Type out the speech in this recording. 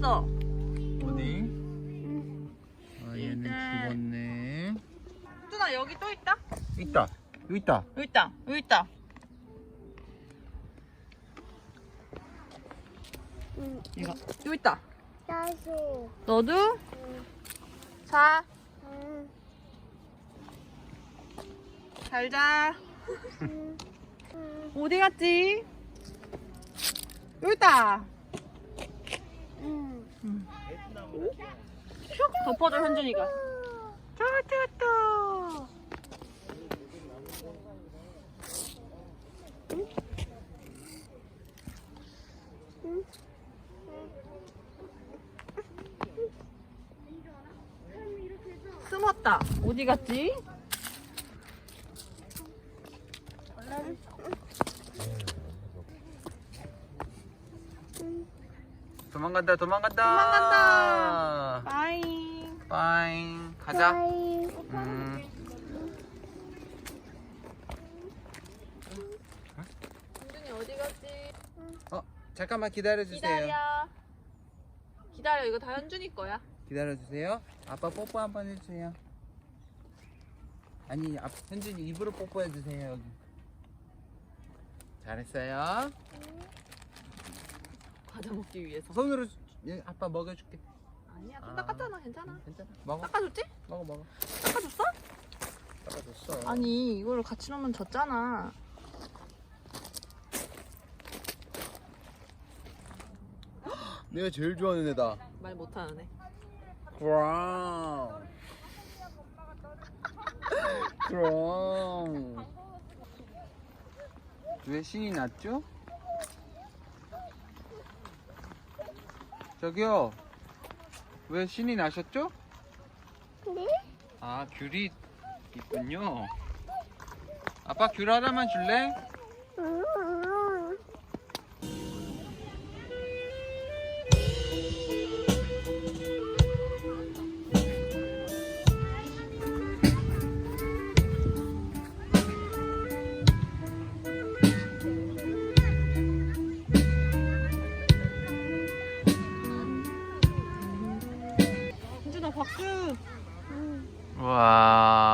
있어. 어디? 아 음. 얘는 얘들. 죽었네. 누나 여기 또 있다? 있다. 여기 있다. 여기 있다. 여기 있다. 응. 얘가 여기 있다. 짜수. 너도? 응. 자. 응. 잘 자. 응. 어디 갔지? 여기 있다. 덮어줘 현준이가. 응. 숨었다. 어디 갔지? 도망간다, 도망간다. 도망간다. 빠잉. 빠잉. 가자. 바이. 음. 현준이 어디 갔지? 어, 잠깐만 기다려주세요. 기다려. 기다려. 이거 다 현준이 거야. 기다려주세요. 아빠 뽀뽀 한 번 해주세요. 아니, 아, 현준이 입으로 뽀뽀해주세요. 여기. 잘했어요. 과자 먹기 위해서. 손으로 주- 얘, 아빠 먹여줄게. 아니야. 손 아. 닦았잖아. 괜찮아. 괜찮아. 먹어. 닦아줬지? 먹어, 먹어. 닦아줬어? 닦아줬어. 아니 이거를 같이 넣으면 졌잖아. 내가 제일 좋아하는 애다. 말 못하는 애. 그럼. 그럼. 왜 신이 났죠? 저기요. 왜 신이 나셨죠? 네? 아, 귤이 있군요. 아빠 귤 하나만 줄래? 응. Wow.